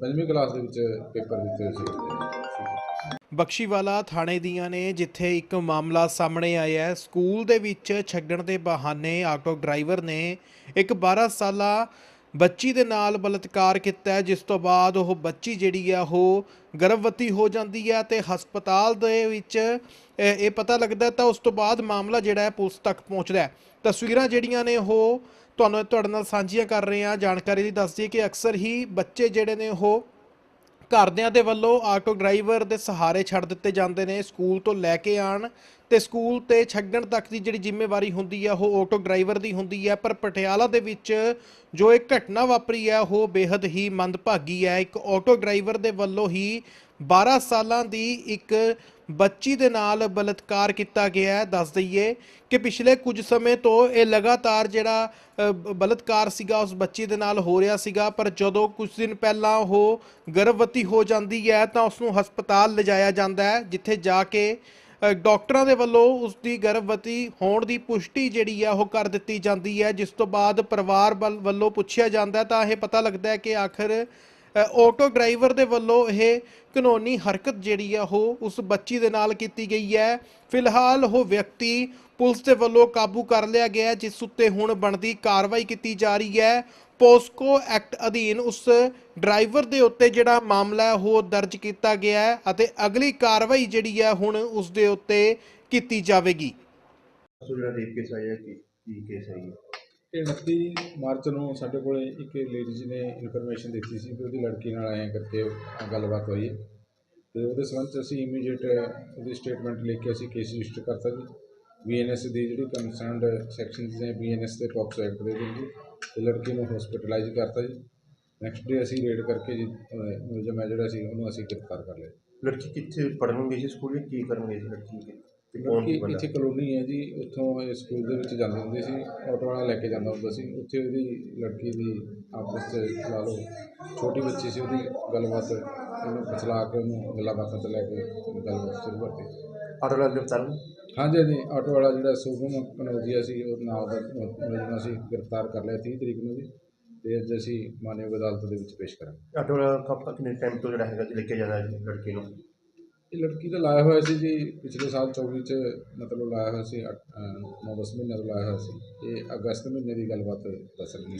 ਪੰਜਵੀਂ ਕਲਾਸ ਦੇ ਵਿੱਚ ਪੇਪਰ ਦਿੱਤੇ ਹੋਏ ਸੀ। ਬਖਸ਼ੀਵਾਲਾ ਥਾਣੇ ਦੀਆਂ ਨੇ, ਜਿੱਥੇ ਇੱਕ ਮਾਮਲਾ ਸਾਹਮਣੇ ਆਇਆ ਹੈ। ਸਕੂਲ ਦੇ ਵਿੱਚ ਛੱਡਣ ਦੇ ਬਹਾਨੇ ਆਟੋ ਡਰਾਈਵਰ ਨੇ ਇੱਕ 12 ਸਾਲਾ ਬੱਚੀ ਦੇ ਨਾਲ ਬਲਾਤਕਾਰ ਕੀਤਾ ਜਿਸ ਤੋਂ ਬਾਅਦ ਉਹ ਬੱਚੀ ਜਿਹੜੀ ਆ, ਉਹ ਗਰਭਵਤੀ ਹੋ ਜਾਂਦੀ ਹੈ ਤੇ ਹਸਪਤਾਲ ਦੇ ਵਿੱਚ ਇਹ ਪਤਾ ਲੱਗਦਾ ਤਾਂ ਉਸ ਤੋਂ ਬਾਅਦ ਮਾਮਲਾ ਜਿਹੜਾ ਹੈ ਪੁਲਿਸ ਤੱਕ ਪਹੁੰਚਦਾ ਹੈ। ਤਸਵੀਰਾਂ ਜਿਹੜੀਆਂ ਨੇ, ਉਹ ਤੁਹਾਨੂੰ ਤੁਹਾਡੇ ਨਾਲ ਸਾਂਝੀਆਂ ਕਰ ਰਹੇ ਹਾਂ। ਜਾਣਕਾਰੀ ਦੀ ਦੱਸਦੀ ਹੈ ਕਿ ਅਕਸਰ ਹੀ ਬੱਚੇ ਜਿਹੜੇ ਨੇ, ਉਹ ਘਰਦਿਆਂ ਦੇ ਵੱਲੋਂ ਆਟੋ ਡਰਾਈਵਰ ਦੇ ਸਹਾਰੇ ਛੱਡ ਦਿੱਤੇ ਜਾਂਦੇ ਨੇ, ਸਕੂਲ ਤੋਂ ਲੈ ਕੇ ਆਣ ਤੇ ਸਕੂਲ ਤੇ ਛੱਡਣ ਤੱਕ ਦੀ ਜਿਹੜੀ ਜ਼ਿੰਮੇਵਾਰੀ ਹੁੰਦੀ ਹੈ ਉਹ ਆਟੋ ਡਰਾਈਵਰ ਦੀ ਹੁੰਦੀ ਹੈ ਪਰ ਪਟਿਆਲਾ ਦੇ ਵਿੱਚ ਜੋ ਇੱਕ ਘਟਨਾ ਵਾਪਰੀ ਹੈ ਉਹ ਬੇहद ਹੀ ਮੰਦਭਾਗੀ ਹੈ ਇੱਕ ਆਟੋ ਡਰਾਈਵਰ ਦੇ ਵੱਲੋਂ ਹੀ 12 ਸਾਲਾਂ ਦੀ ਇੱਕ ਬੱਚੀ ਦੇ ਨਾਲ ਬਲਾਤਕਾਰ ਕੀਤਾ ਗਿਆ ਹੈ। ਦੱਸ ਦਈਏ ਕਿ ਪਿਛਲੇ ਕੁਝ ਸਮੇਂ ਤੋਂ ਇਹ ਲਗਾਤਾਰ ਜਿਹੜਾ ਅ, ਬਲਾਤਕਾਰ ਸੀਗਾ ਉਸ ਬੱਚੀ ਦੇ ਨਾਲ ਹੋ ਰਿਹਾ ਸੀਗਾ। ਪਰ ਜਦੋਂ ਕੁਝ ਦਿਨ ਪਹਿਲਾਂ ਉਹ ਗਰਭਵਤੀ ਹੋ ਜਾਂਦੀ ਹੈ ਤਾਂ ਉਸ ਨੂੰ ਹਸਪਤਾਲ ਲਿਜਾਇਆ ਜਾਂਦਾ ਹੈ ਜਿੱਥੇ ਜਾ ਕੇ ਅ, ਡਾਕਟਰਾਂ ਦੇ ਵੱਲੋਂ ਉਸ ਦੀ ਗਰਭਵਤੀ ਹੋਣ ਦੀ ਪੁਸ਼ਟੀ ਜਿਹੜੀ ਆ ਉਹ ਕਰ ਦਿੱਤੀ ਜਾਂਦੀ ਹੈ। ਜਿਸ ਤੋਂ ਬਾਅਦ ਪਰਿਵਾਰ ਵੱਲ- ਵੱਲੋਂ ਪੁੱਛਿਆ ਜਾਂਦਾ ਤਾਂ ਇਹ ਪਤਾ ਲੱਗਦਾ ਹੈ ਕਿ ਆਖਰ ਆਟੋ ਡਰਾਈਵਰ ਦੇ ਵੱਲੋਂ ਇਹ ਕਾਨੂੰਨੀ ਹਰਕਤ ਜਿਹੜੀ ਹੈ ਉਹ ਉਸ ਬੱਚੀ ਦੇ ਨਾਲ ਕੀਤੀ ਗਈ ਹੈ। ਫਿਲਹਾਲ ਉਹ ਵਿਅਕਤੀ ਪੁਲਿਸ ਦੇ ਵੱਲੋਂ ਕਾਬੂ ਕਰ ਲਿਆ ਗਿਆ ਜਿਸ ਉੱਤੇ ਹੁਣ ਬਣਦੀ ਕਾਰਵਾਈ ਕੀਤੀ ਜਾ ਰਹੀ ਹੈ। ਪੋਸਕੋ ਐਕਟ ਅਧੀਨ ਉਸ ਡਰਾਈਵਰ ਦੇ ਉੱਤੇ ਜਿਹੜਾ ਮਾਮਲਾ ਹੈ, ਉਹ ਦਰਜ ਕੀਤਾ ਗਿਆ ਹੈ ਅਤੇ ਅਗਲੀ ਕਾਰਵਾਈ ਜਿਹੜੀ ਹੈ, ਹੁਣ ਉਸ ਦੇ ਉੱਤੇ ਕੀਤੀ ਜਾਵੇਗੀ। ਸੋ ਜਿਹੜਾ ਰੇਪ ਕੇਸ ਆਇਆ ਕੀ ਕੀ ਕੇਸ ਹੈ ਜੀ 29 ਮਾਰਚ ਨੂੰ ਸਾਡੇ ਕੋਲੇ ਇੱਕ ਲੇਡੀਜ਼ ਨੇ ਇਨਫੋਰਮੇਸ਼ਨ ਦਿੱਤੀ ਸੀ ਕਿ ਉਹਦੀ ਲੜਕੀ ਨਾਲ ਐਂ ਕਰਕੇ ਗੱਲਬਾਤ ਹੋਈ ਹੈ। ਤੇ ਉਹਦੇ ਸੰਬੰਧ 'ਚ ਅਸੀਂ ਇਮੀਡੀਏਟ ਉਹਦੀ ਸਟੇਟਮੈਂਟ ਲੈ ਕੇ ਅਸੀਂ ਕੇਸ ਰਜਿਸਟਰ ਕਰਤਾ ਜੀ। ਬੀਐਨਐਸ ਦੀ ਜਿਹੜੀ ਕੰਸਰਨਡ ਸੈਕਸ਼ਨਸ ਨੇ ਬੀਐਨਐਸ ਦੇ ਪੌਕਸੋ ਐਕਟ ਦੇ ਵਿੱਚ ਜੀ ਤੇ ਲੜਕੀ ਨੂੰ ਹਸਪੀਟਲਾਈਜ਼ ਕਰਤਾ ਜੀ। ਨੈਕਸਟ ਡੇ ਅਸੀਂ ਰੇਡ ਕਰਕੇ ਜੀ ਅਹ, ਮੁਲਜ਼ਮ ਹੈ ਜਿਹੜਾ ਸੀ ਉਹਨੂੰ ਅਸੀਂ ਗ੍ਰਿਫਤਾਰ ਕਰ ਲਿਆ। ਲੜਕੀ ਕਿੱਥੇ ਪੜ੍ਹਨ ਗਈ ਸੀ ਸਕੂਲ ਵਿੱਚ? ਕੀ ਕਰਨ ਗਈ ਸੀ ਲੜਕੀ? ਕੌਣ ਬੰਦਾ? ਇੱਥੇ ਕਲੋਨੀ ਹੈ ਜੀ ਉੱਥੋਂ ਇਹ ਸਕੂਲ ਦੇ ਵਿੱਚ ਜਾਂਦੀ ਹੁੰਦੀ ਸੀ ਆਟੋ ਵਾਲਾ ਲੈ ਕੇ ਜਾਂਦਾ ਹੁੰਦਾ ਸੀ ਉੱਥੇ ਉਹਦੀ ਲੜਕੀ ਦੀ ਆਪਸ 'ਚ ਲਾ ਲਓ ਛੋਟੀ ਬੱਚੀ ਸੀ ਉਹਦੀ ਗੱਲਬਾਤ ਇਹਨੂੰ ਫਸਲਾ ਕੇ ਉਹਨੂੰ ਗੱਲਾਂ ਬਾਤਾਂ 'ਚ ਲੈ ਕੇ ਗੱਲਬਾਤ ਸ਼ੁਰੂ ਕਰਤੀ। ਆਟੋ ਵਾਲਾ ਗ੍ਰਿਫਤਾਰ ਹਾਂਜੀ ਹਾਂਜੀ ਆਟੋ ਵਾਲਾ ਜਿਹੜਾ ਸੁਗਮ ਕਨੌਜੀਆ ਸੀ ਉਹ ਨਾਲ ਦਾ ਮੁਲਜ਼ਮ ਅਸੀਂ ਗ੍ਰਿਫਤਾਰ ਕਰ ਲਿਆ 30 ਤਰੀਕ ਨੂੰ ਜੀ ਤੇ ਅੱਜ ਅਸੀਂ ਮਾਨਯੋਗ ਅਦਾਲਤ ਦੇ ਵਿੱਚ ਪੇਸ਼ ਕਰਾਂਗੇ। ਆਟੋ ਵਾਲਾ ਕਬ ਕਿੰਨੇ ਟਾਈਮ ਤੋਂ ਜਿਹੜਾ ਹੈਗਾ ਲੈ ਕੇ ਜਾਂਦਾ ਲੜਕੀ ਨੂੰ? ਇਹ ਲੜਕੀ ਦਾ ਲਾਇਆ ਹੋਇਆ ਸੀ ਜੀ, ਪਿਛਲੇ ਸਾਲ 24 ਚ ਮਤਲਬ ਲਾਇਆ ਹੋਇਆ ਸੀ 9-10 ਮਹੀਨੇ ਦਾ ਲਾਇਆ ਹੋਇਆ ਸੀ। ਇਹ ਅਗਸਤ ਮਹੀਨੇ ਦੀ ਗੱਲਬਾਤ ਦੱਸ ਰਹੀ